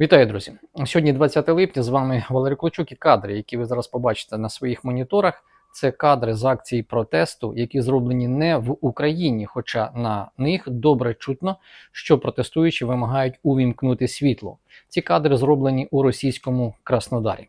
Вітаю, друзі! Сьогодні 20 липня. З вами Валерій Клочук і кадри, які ви зараз побачите на своїх моніторах. Це кадри з акції протесту, які зроблені не в Україні, хоча на них добре чутно, що протестуючі вимагають увімкнути світло. Ці кадри зроблені у російському Краснодарі.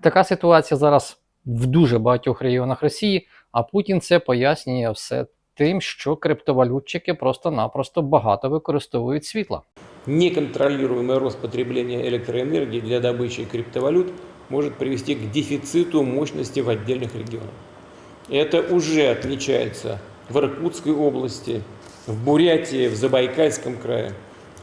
Така ситуація зараз в дуже багатьох регіонах Росії, а Путін це пояснює все тим, що криптовалютчики просто-напросто багато використовують світла. Неконтролируемый рост потребления электроэнергии для добычи криптовалют может привести к дефициту мощности в отдельных регионах. Это уже отмечается в Иркутской области, в Бурятии, в Забайкальском крае.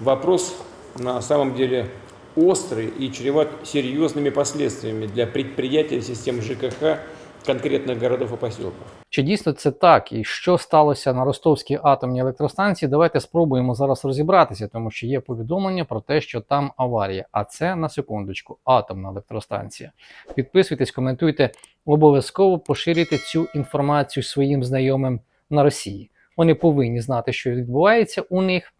Вопрос на самом деле острый и чреват серьезными последствиями для предприятий систем ЖКХ конкретных городов и поселков. Чи дійсно це так? І що сталося на Ростовській атомній електростанції? Давайте спробуємо зараз розібратися, тому що є повідомлення про те, що там аварія. А це на секундочку, атомна електростанція. Підписуйтесь, коментуйте, обов'язково поширюйте цю інформацію своїм знайомим на Росії. Вони повинні знати, що відбувається у них.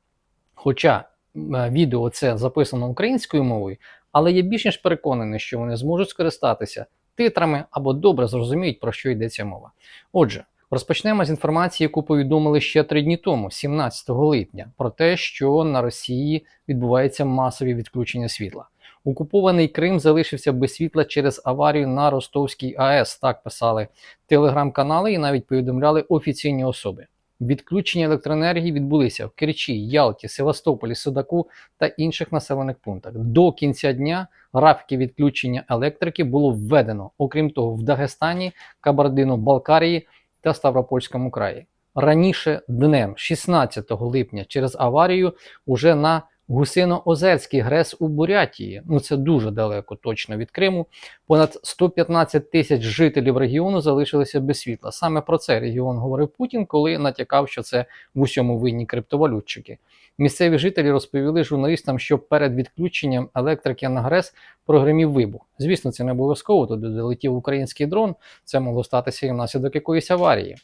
Хоча е, відео це записано українською мовою, але я більш ніж переконаний, що вони зможуть скористатися титрами або добре зрозуміють, про що йдеться мова. Отже, розпочнемо з інформації, яку повідомили ще три дні тому, 17 липня, про те, що на Росії відбуваються масові відключення світла. Окупований Крим залишився без світла через аварію на Ростовській АЕС. Так писали телеграм-канали і навіть повідомляли офіційні особи. Відключення електроенергії відбулися в Керчі, Ялті, Севастополі, Судаку та інших населених пунктах. До кінця дня графіки відключення електрики було введено, окрім того, в Дагестані, Кабардино-Балкарії та Ставропольському краї. Раніше днем, 16 липня, через аварію уже на Гусино-Озерський ГРЕС у Бурятії, ну це дуже далеко точно від Криму. Понад 115 тисяч жителів регіону залишилися без світла. Саме про це регіон говорив Путін, коли натякав, що це в усьому винні криптовалютчики. Місцеві жителі розповіли журналістам, що перед відключенням електрики на ГРЕС прогремів вибух. Звісно, це не обов'язково. Туди долетів український дрон. Це могло статися і внаслідок якоїсь аварії.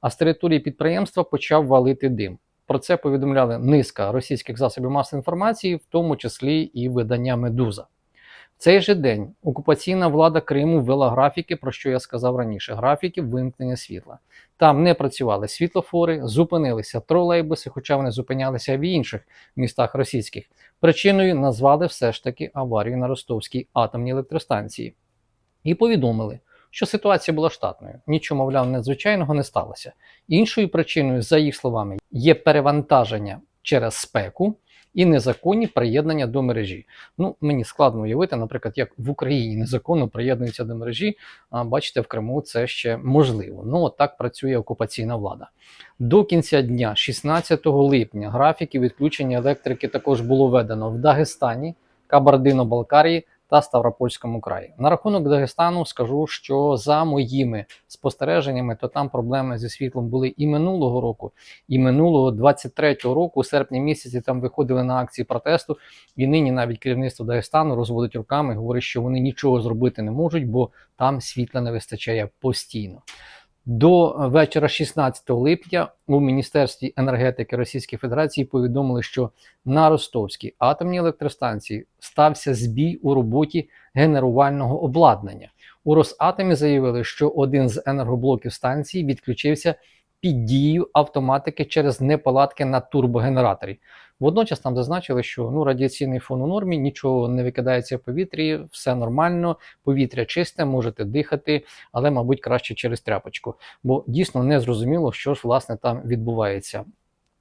А з території підприємства почав валити дим. Про це повідомляли низка російських засобів масової інформації, в тому числі і видання Медуза. В цей же день окупаційна влада Криму ввела графіки, про що я сказав раніше: графіки вимкнення світла. Там не працювали світлофори, зупинилися тролейбуси, хоча вони зупинялися в інших містах російських. Причиною назвали все ж таки аварію на Ростовській атомній електростанції і повідомили, що ситуація була штатною. Нічого, мовляв, надзвичайного не сталося. Іншою причиною, за їх словами, є перевантаження через спеку і незаконні приєднання до мережі. Ну, мені складно уявити, наприклад, як в Україні незаконно приєднуються до мережі. А бачите, в Криму це ще можливо. Ну, от так працює окупаційна влада. До кінця дня, 16 липня, графіки відключення електрики також було введено в Дагестані, Кабардино-Балкарії та Ставропольському краї. На рахунок Дагестану скажу, що за моїми спостереженнями, то там проблеми зі світлом були і минулого року, і минулого 23-го року, у серпні місяці там виходили на акції протесту. І нині навіть керівництво Дагестану розводить руками, говорить, що вони нічого зробити не можуть, бо там світла не вистачає постійно. До вечора 16 липня у Міністерстві енергетики Російської Федерації повідомили, що на Ростовській атомній електростанції стався збій у роботі генерувального обладнання. У Росатомі заявили, що один з енергоблоків станції відключився під дією автоматики через неполадки на турбогенераторі. Водночас там зазначили, що ну радіаційний фон у нормі, нічого не викидається в повітрі, все нормально, повітря чисте, можете дихати, але, мабуть, краще через тряпочку, бо дійсно не зрозуміло, що ж власне там відбувається.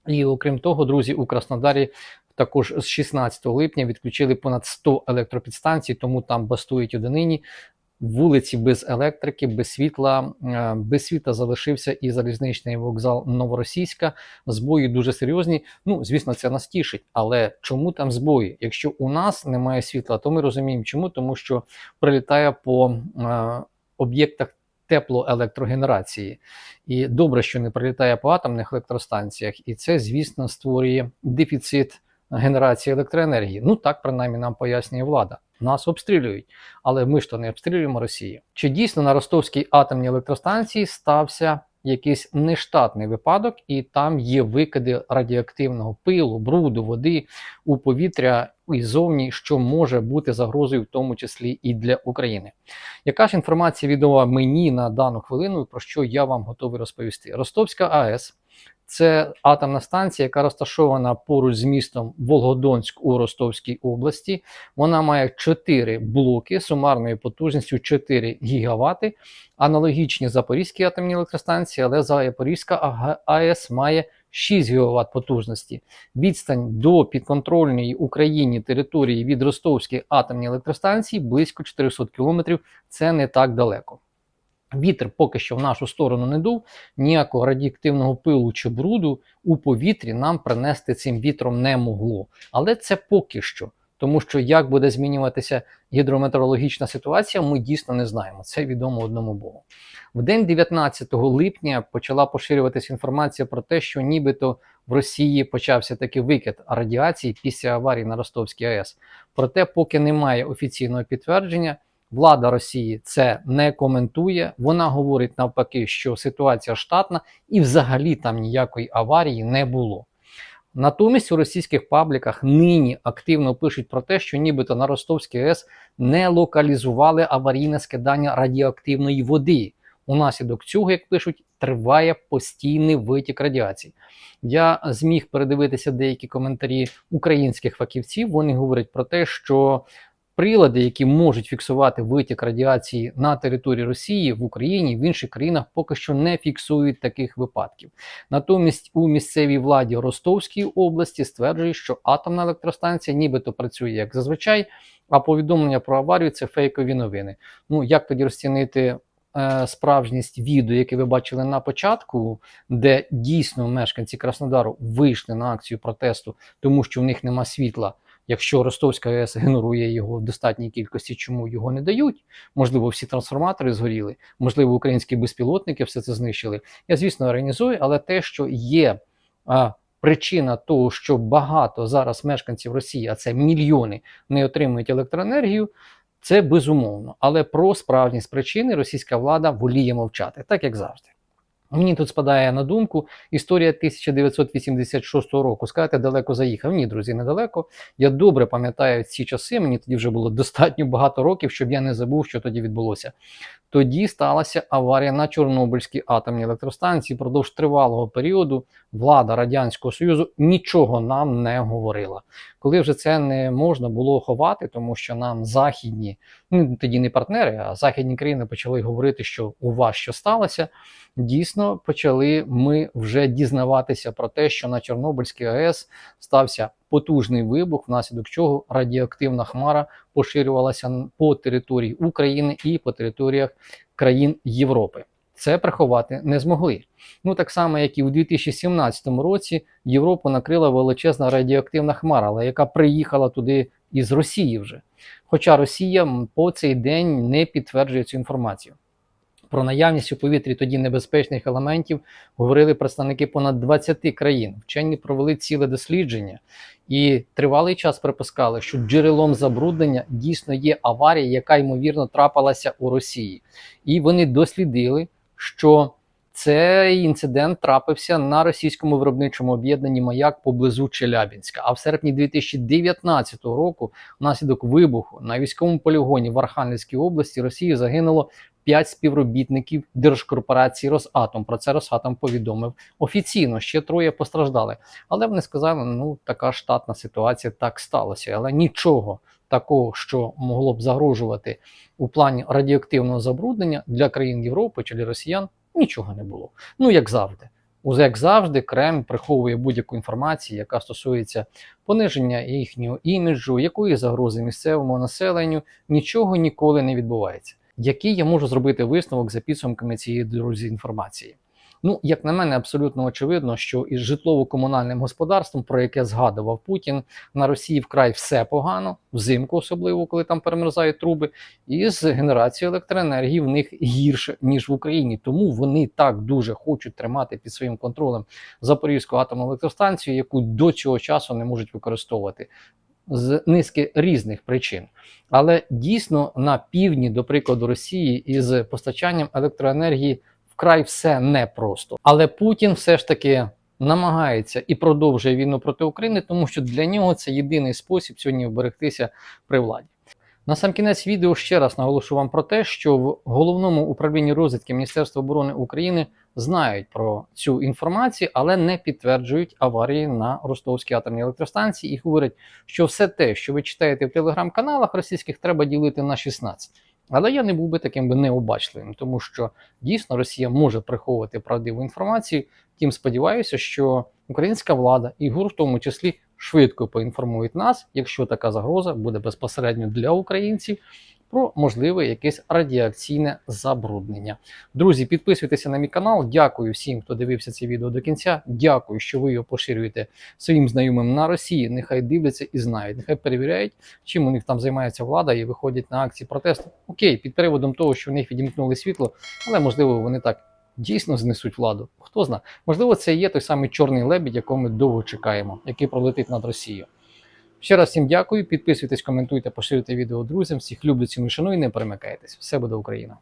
І окрім того, друзі, у Краснодарі також з 16 липня відключили понад 100 електропідстанцій, тому там бастують одинині. Вулиці без електрики, без світла, Е, без світла залишився і залізничний вокзал Новоросійська. Збої дуже серйозні. Ну, звісно, це нас тішить. Але чому там збої? Якщо у нас немає світла, то ми розуміємо, чому, тому що прилітає по е, об'єктах теплоелектрогенерації. І добре, що не прилітає по атомних електростанціях, і це, звісно, створює дефіцит генерації електроенергії. Ну так принаймні нам пояснює влада. Нас обстрілюють. Але ми ж то не обстрілюємо Росію. Чи дійсно на Ростовській атомній електростанції стався якийсь нештатний випадок, і там є викиди радіоактивного пилу, бруду, води у повітря і зовні, що може бути загрозою, в тому числі і для України. Яка ж інформація відома мені на дану хвилину, про що я вам готовий розповісти? Ростовська АЕС це атомна станція, яка розташована поруч з містом Волгодонськ у Ростовській області. Вона має 4 блоки сумарною потужністю 4 гігавати, аналогічні Запорізькій атомній електростанції, але Запорізька АЕС має 6 ГВт потужності. Відстань до підконтрольної Україні території від Ростовської атомної електростанції близько 400 км. Це не так далеко. Вітер поки що в нашу сторону не дув, ніякого радіоактивного пилу чи бруду у повітрі нам принести цим вітром не могло. Але це поки що. Тому що як буде змінюватися гідрометеорологічна ситуація, ми дійсно не знаємо. Це відомо одному Богу. В день 19 липня почала поширюватися інформація про те, що нібито в Росії почався такий викид радіації після аварії на Ростовській АЕС. Проте, поки немає офіційного підтвердження, влада Росії це не коментує. Вона говорить навпаки, що ситуація штатна і взагалі там ніякої аварії не було. Натомість у російських пабліках нині активно пишуть про те, що нібито на Ростовській АЕС не локалізували аварійне скидання радіоактивної води. Унаслідок цього, як пишуть, триває постійний витік радіації. Я зміг передивитися деякі коментарі українських фахівців. Вони говорять про те, що прилади, які можуть фіксувати витік радіації на території Росії в Україні в інших країнах, поки що не фіксують таких випадків. Натомість у місцевій владі Ростовської області стверджують, що атомна електростанція нібито працює як зазвичай, а повідомлення про аварію це фейкові новини. Ну як тоді розцінити? е, Справжність відео, яке ви бачили на початку, де дійсно мешканці Краснодару вийшли на акцію протесту, тому що в них нема світла. Якщо Ростовська АЕС генерує його в достатній кількості, чому його не дають? Можливо, всі трансформатори згоріли, можливо, українські безпілотники все це знищили. Я, звісно, організую, але те, що є а, причина того, що багато зараз мешканців Росії, а це мільйони, не отримують електроенергію, це безумовно. Але про справжність причини російська влада воліє мовчати, так як завжди. Мені тут спадає на думку історія 1986 року. Сказати, далеко заїхав. Ні, друзі, недалеко. Я добре пам'ятаю ці часи. Мені тоді вже було достатньо багато років, щоб я не забув, що тоді відбулося. Тоді сталася аварія на Чорнобильській атомній електростанції. Продовж тривалого періоду влада Радянського Союзу нічого нам не говорила. Коли вже це не можна було ховати, тому що нам західні, ну тоді не партнери, а західні країни почали говорити, що у вас що сталося. Дійсно, почали ми вже дізнаватися про те, що на Чорнобильській АЕС стався потужний вибух, внаслідок чого радіоактивна хмара поширювалася по території України і по територіях країн Європи. Це приховати не змогли. Ну так само, як і у 2017 році Європу накрила величезна радіоактивна хмара, але яка приїхала туди із Росії вже. Хоча Росія по цей день не підтверджує цю інформацію. Про наявність у повітрі тоді небезпечних елементів говорили представники понад 20 країн. Вчені провели ціле дослідження і тривалий час припускали, що джерелом забруднення дійсно є аварія, яка ймовірно трапилася у Росії. І вони дослідили, що цей інцидент трапився на російському виробничому об'єднанні Маяк поблизу Челябінська. А в серпні 2019 року, внаслідок вибуху на військовому полігоні в Архангельській області Росії загинуло 5 співробітників держкорпорації Росатом. Про це Росатом повідомив офіційно. Ще троє постраждали. Але вони сказали, ну така штатна ситуація, так сталося. Але нічого такого, що могло б загрожувати у плані радіоактивного забруднення для країн Європи чи для росіян, нічого не було. Ну як завжди. Уз- Як завжди, Кремль приховує будь-яку інформацію, яка стосується пониження їхнього іміджу, якої загрози місцевому населенню, нічого ніколи не відбувається. Який я можу зробити висновок за підсумками цієї друзі інформації? Ну, як на мене, абсолютно очевидно, що із житлово-комунальним господарством, про яке згадував Путін, на Росії вкрай все погано, взимку, особливо коли там перемерзають труби, і з генерацією електроенергії в них гірше ніж в Україні. Тому вони так дуже хочуть тримати під своїм контролем Запорізьку атомну електростанцію, яку до цього часу не можуть використовувати. З низки різних причин. Але дійсно на півдні, до прикладу, Росії із постачанням електроенергії вкрай все непросто. Але Путін все ж таки намагається і продовжує війну проти України, тому що для нього це єдиний спосіб сьогодні вберегтися при владі. На сам кінець відео ще раз наголошу вам про те, що в головному управлінні розвідки Міністерства оборони України знають про цю інформацію, але не підтверджують аварії на Ростовській атомній електростанції і говорять, що все те, що ви читаєте в телеграм-каналах російських, треба ділити на 16. Але я не був би таким би необачливим, тому що дійсно Росія може приховувати правдиву інформацію. Тим сподіваюся, що українська влада і ГУР в тому числі швидко поінформують нас, якщо така загроза буде безпосередньо для українців. Про можливе якесь радіаційне забруднення. Друзі, підписуйтеся на мій канал. Дякую всім, хто дивився це відео до кінця. Дякую, що ви його поширюєте своїм знайомим на Росії. Нехай дивляться і знають, нехай перевіряють, чим у них там займається влада і виходять на акції протесту. Окей, під приводом того, що в них відімкнули світло, але можливо вони так дійсно знесуть владу. Хто знає, можливо, це і є той самий чорний лебідь, якого ми довго чекаємо, який пролетить над Росією. Ще раз всім дякую. Підписуйтесь, коментуйте, поширюйте відео друзям. Всіх люблю, ціную, шану і не перемикайтесь. Все буде Україна!